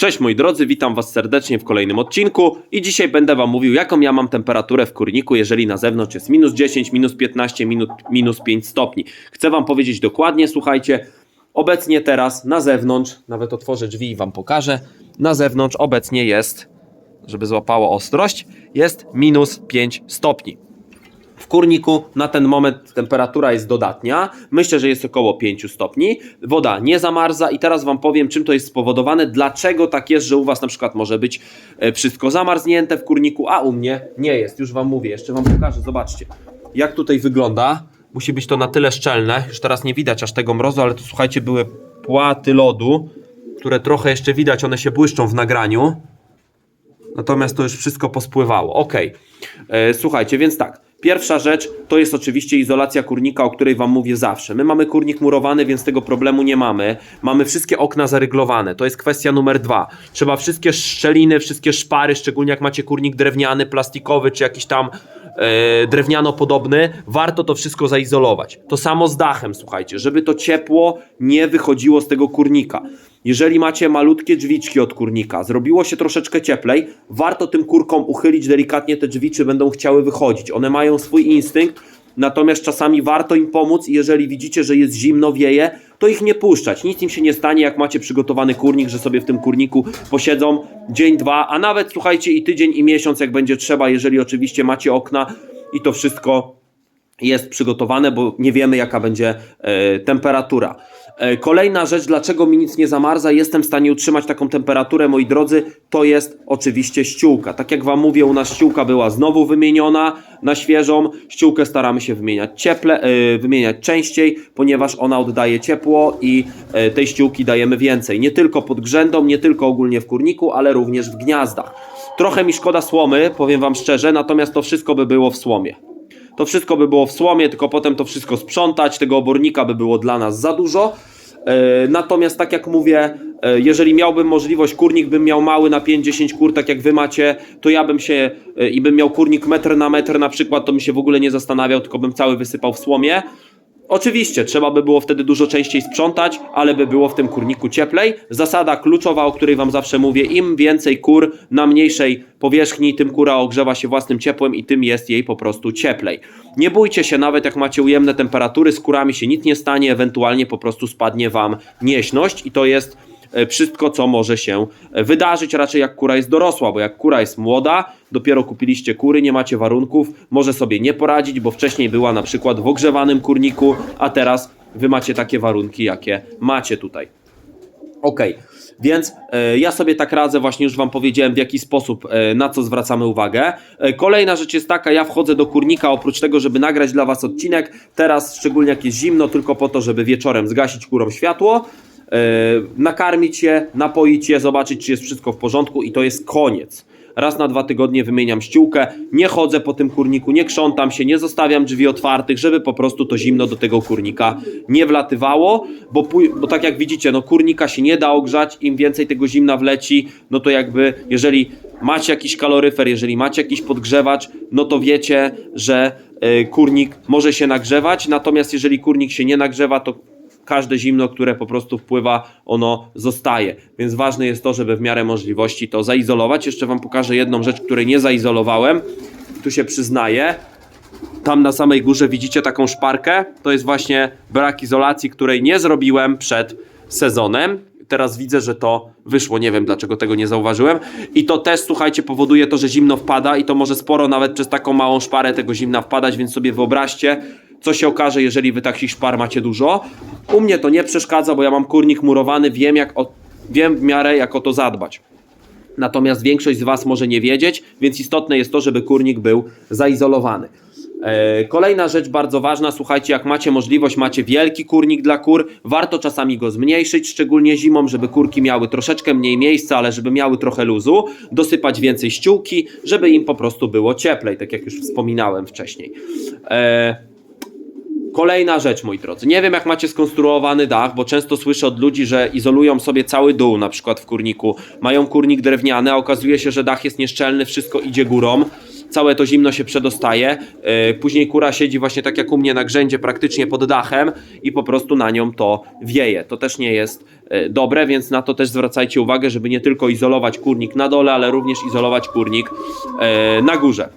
Cześć moi drodzy, witam was serdecznie w kolejnym odcinku i dzisiaj będę wam mówił jaką ja mam temperaturę w kurniku, jeżeli na zewnątrz jest minus 10, minus 15, minus, minus 5 stopni. Chcę wam powiedzieć dokładnie, słuchajcie, obecnie teraz na zewnątrz, nawet otworzę drzwi i wam pokażę, na zewnątrz obecnie jest, żeby złapało ostrość, jest minus 5 stopni. W kurniku na ten moment temperatura jest dodatnia. Myślę, że jest około 5 stopni. Woda nie zamarza i teraz Wam powiem, czym to jest spowodowane, dlaczego tak jest, że u Was na przykład może być e, wszystko zamarznięte w kurniku, a u mnie nie jest. Już Wam mówię, jeszcze Wam pokażę, zobaczcie, jak tutaj wygląda. Musi być to na tyle szczelne, już teraz nie widać aż tego mrozu, ale tu słuchajcie, były płaty lodu, które trochę jeszcze widać, one się błyszczą w nagraniu. Natomiast to już wszystko pospływało. Ok. E, słuchajcie, więc tak. Pierwsza rzecz to jest oczywiście izolacja kurnika, o której Wam mówię zawsze. My mamy kurnik murowany, więc tego problemu nie mamy. Mamy wszystkie okna zaryglowane. To jest kwestia numer dwa. Trzeba wszystkie szczeliny, wszystkie szpary, szczególnie jak macie kurnik drewniany, plastikowy czy jakiś tam e, drewniano podobny, warto to wszystko zaizolować. To samo z dachem, słuchajcie, żeby to ciepło nie wychodziło z tego kurnika. Jeżeli macie malutkie drzwiczki od kurnika, zrobiło się troszeczkę cieplej, warto tym kurkom uchylić delikatnie te drzwi, czy będą chciały wychodzić. One mają swój instynkt, natomiast czasami warto im pomóc i jeżeli widzicie, że jest zimno, wieje, to ich nie puszczać. Nic im się nie stanie, jak macie przygotowany kurnik, że sobie w tym kurniku posiedzą dzień, dwa, a nawet słuchajcie i tydzień i miesiąc, jak będzie trzeba, jeżeli oczywiście macie okna i to wszystko jest przygotowane, bo nie wiemy jaka będzie e, temperatura. E, kolejna rzecz, dlaczego mi nic nie zamarza, jestem w stanie utrzymać taką temperaturę, moi drodzy, to jest oczywiście ściółka. Tak jak Wam mówię, u nas ściółka była znowu wymieniona na świeżą. Ściółkę staramy się wymieniać cieple, e, wymieniać częściej, ponieważ ona oddaje ciepło i e, tej ściółki dajemy więcej. Nie tylko pod grzędą, nie tylko ogólnie w kurniku, ale również w gniazdach. Trochę mi szkoda słomy, powiem Wam szczerze, natomiast to wszystko by było w słomie to wszystko by było w słomie, tylko potem to wszystko sprzątać, tego obornika by było dla nas za dużo. E, Natomiast tak jak mówię, e, jeżeli miałbym możliwość, kurnik bym miał mały na 5-10 kur, tak jak wy macie, to ja bym się e, i bym miał kurnik metr na metr na przykład, to bym się w ogóle nie zastanawiał, tylko bym cały wysypał w słomie. Oczywiście, trzeba by było wtedy dużo częściej sprzątać, ale by było w tym kurniku cieplej. Zasada kluczowa, o której Wam zawsze mówię, im więcej kur na mniejszej powierzchni, tym kura ogrzewa się własnym ciepłem i tym jest jej po prostu cieplej. Nie bójcie się, nawet jak macie ujemne temperatury, z kurami się nic nie stanie, ewentualnie po prostu spadnie Wam nieśność i to jest wszystko, co może się e, wydarzyć, raczej jak kura jest dorosła, bo jak kura jest młoda, dopiero kupiliście kury, nie macie warunków, może sobie nie poradzić, bo wcześniej była na przykład w ogrzewanym kurniku, a teraz wy macie takie warunki, jakie macie tutaj. Ok, więc e, ja sobie tak radzę, właśnie już Wam powiedziałem w jaki sposób, e, na co zwracamy uwagę. E, kolejna rzecz jest taka, ja wchodzę do kurnika, oprócz tego, żeby nagrać dla Was odcinek, teraz szczególnie jak jest zimno, tylko po to, żeby wieczorem zgasić kurom światło, e, nakarmić je, napoić je, zobaczyć, czy jest wszystko w porządku i to jest koniec. Raz na dwa tygodnie wymieniam ściółkę, nie chodzę po tym kurniku, nie krzątam się, nie zostawiam drzwi otwartych, żeby po prostu to zimno do tego kurnika nie wlatywało, bo, bo tak jak widzicie, no kurnika się nie da ogrzać, im więcej tego zimna wleci, no to jakby jeżeli macie jakiś kaloryfer, jeżeli macie jakiś podgrzewacz, no to wiecie, że y, kurnik może się nagrzewać, natomiast jeżeli kurnik się nie nagrzewa, to każde zimno, które po prostu wpływa, ono zostaje. Więc ważne jest to, żeby w miarę możliwości to zaizolować. Jeszcze Wam pokażę jedną rzecz, której nie zaizolowałem. Tu się przyznaję. Tam na samej górze widzicie taką szparkę. To jest właśnie brak izolacji, której nie zrobiłem przed sezonem. Teraz widzę, że to wyszło. Nie wiem dlaczego tego nie zauważyłem. I to też, słuchajcie, powoduje to, że zimno wpada i to może sporo nawet przez taką małą szparę tego zimna wpadać, więc sobie wyobraźcie, co się okaże, jeżeli wy takich szpar macie dużo. U mnie to nie przeszkadza, bo ja mam kurnik murowany, wiem, jak o, wiem w miarę jak o to zadbać. Natomiast większość z Was może nie wiedzieć, więc istotne jest to, żeby kurnik był zaizolowany. E, Kolejna rzecz bardzo ważna, słuchajcie, jak macie możliwość, macie wielki kurnik dla kur, warto czasami go zmniejszyć, szczególnie zimą, żeby kurki miały troszeczkę mniej miejsca, ale żeby miały trochę luzu, dosypać więcej ściółki, żeby im po prostu było cieplej, tak jak już wspominałem wcześniej. E, Kolejna rzecz, moi drodzy. Nie wiem, jak macie skonstruowany dach, bo często słyszę od ludzi, że izolują sobie cały dół, na przykład w kurniku. Mają kurnik drewniany, a okazuje się, że dach jest nieszczelny, wszystko idzie górą. Całe to zimno się przedostaje. E, Później kura siedzi właśnie tak jak u mnie na grzędzie, praktycznie pod dachem i po prostu na nią to wieje. To też nie jest e, dobre, więc na to też zwracajcie uwagę, żeby nie tylko izolować kurnik na dole, ale również izolować kurnik e, na górze.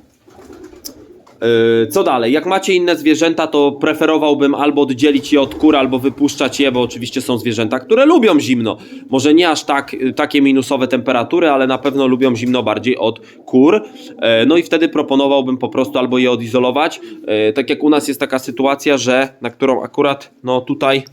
Yy, Co dalej? Jak macie inne zwierzęta, to preferowałbym albo oddzielić je od kur, albo wypuszczać je, bo oczywiście są zwierzęta, które lubią zimno. Może nie aż tak, y, takie minusowe temperatury, ale na pewno lubią zimno bardziej od kur. E, No i wtedy proponowałbym po prostu albo je odizolować. E, Tak jak u nas jest taka sytuacja, że na którą akurat no tutaj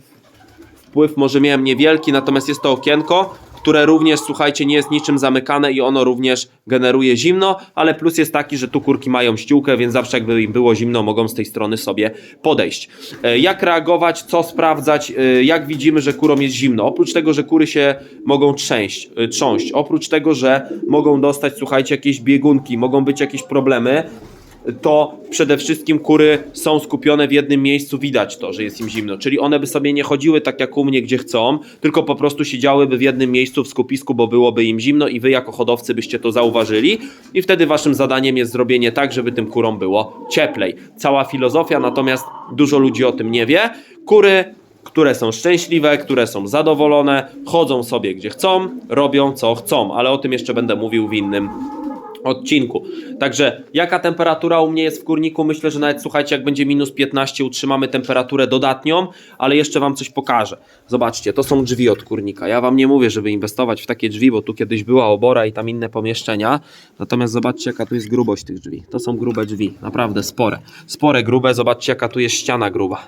wpływ może miałem niewielki, natomiast jest to okienko, które również, słuchajcie, nie jest niczym zamykane i ono również generuje zimno, ale plus jest taki, że tu kurki mają ściółkę, więc zawsze jakby im było zimno, mogą z tej strony sobie podejść. E, Jak reagować, co sprawdzać, e, jak widzimy, że kurom jest zimno? Oprócz tego, że kury się mogą trzęść, e, trząść, oprócz tego, że mogą dostać, słuchajcie, jakieś biegunki, mogą być jakieś problemy, to przede wszystkim kury są skupione w jednym miejscu, widać to, że jest im zimno. Czyli one by sobie nie chodziły tak jak u mnie, gdzie chcą, tylko po prostu siedziałyby w jednym miejscu w skupisku, bo byłoby im zimno i wy jako hodowcy byście to zauważyli i wtedy waszym zadaniem jest zrobienie tak, żeby tym kurom było cieplej. Cała filozofia, natomiast dużo ludzi o tym nie wie. Kury które są szczęśliwe, które są zadowolone, chodzą sobie gdzie chcą, robią co chcą, ale o tym jeszcze będę mówił w innym odcinku. Także jaka temperatura u mnie jest w kurniku? Myślę, że nawet słuchajcie, jak będzie minus 15, utrzymamy temperaturę dodatnią, ale jeszcze Wam coś pokażę. Zobaczcie, to są drzwi od kurnika. Ja Wam nie mówię, żeby inwestować w takie drzwi, bo tu kiedyś była obora i tam inne pomieszczenia. Natomiast zobaczcie, jaka tu jest grubość tych drzwi. To są grube drzwi, naprawdę spore. Spore, grube. Zobaczcie, jaka tu jest ściana gruba.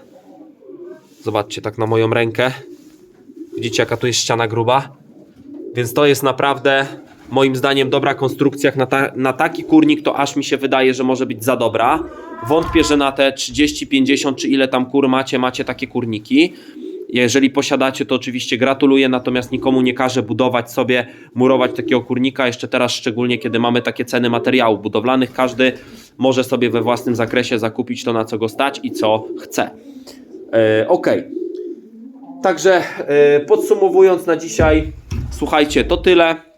Zobaczcie, tak na moją rękę. Widzicie, jaka tu jest ściana gruba? Więc to jest naprawdę moim zdaniem dobra konstrukcja. Na, ta, na taki kurnik to aż mi się wydaje, że może być za dobra. Wątpię, że na te 30, 50 czy ile tam kur macie, macie takie kurniki. Jeżeli posiadacie, to oczywiście gratuluję, natomiast nikomu nie każę budować sobie, murować takiego kurnika. Jeszcze teraz, szczególnie kiedy mamy takie ceny materiałów budowlanych, każdy może sobie we własnym zakresie zakupić to, na co go stać i co chce. E, Okej. Także e, podsumowując na dzisiaj, słuchajcie, to tyle.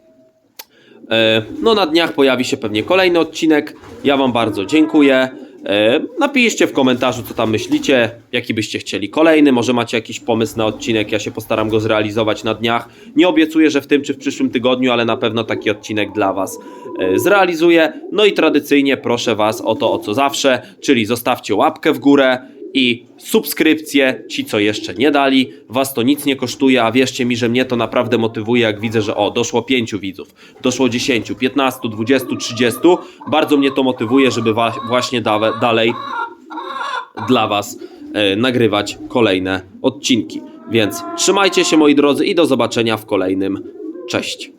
E, No na dniach pojawi się pewnie kolejny odcinek. Ja Wam bardzo dziękuję. E, Napiszcie w komentarzu, co tam myślicie, jaki byście chcieli kolejny. Może macie jakiś pomysł na odcinek, ja się postaram go zrealizować na dniach. Nie obiecuję, że w tym czy w przyszłym tygodniu, ale na pewno taki odcinek dla Was e, zrealizuję. No i tradycyjnie proszę Was o to, o co zawsze, czyli zostawcie łapkę w górę i subskrypcję, ci co jeszcze nie dali, was to nic nie kosztuje, a wierzcie mi, że mnie to naprawdę motywuje, jak widzę, że o, doszło 5 widzów, doszło 10, 15, 20, 30, bardzo mnie to motywuje, żeby właśnie da- dalej dla was e, nagrywać kolejne odcinki. Więc trzymajcie się moi drodzy i do zobaczenia w kolejnym. Cześć.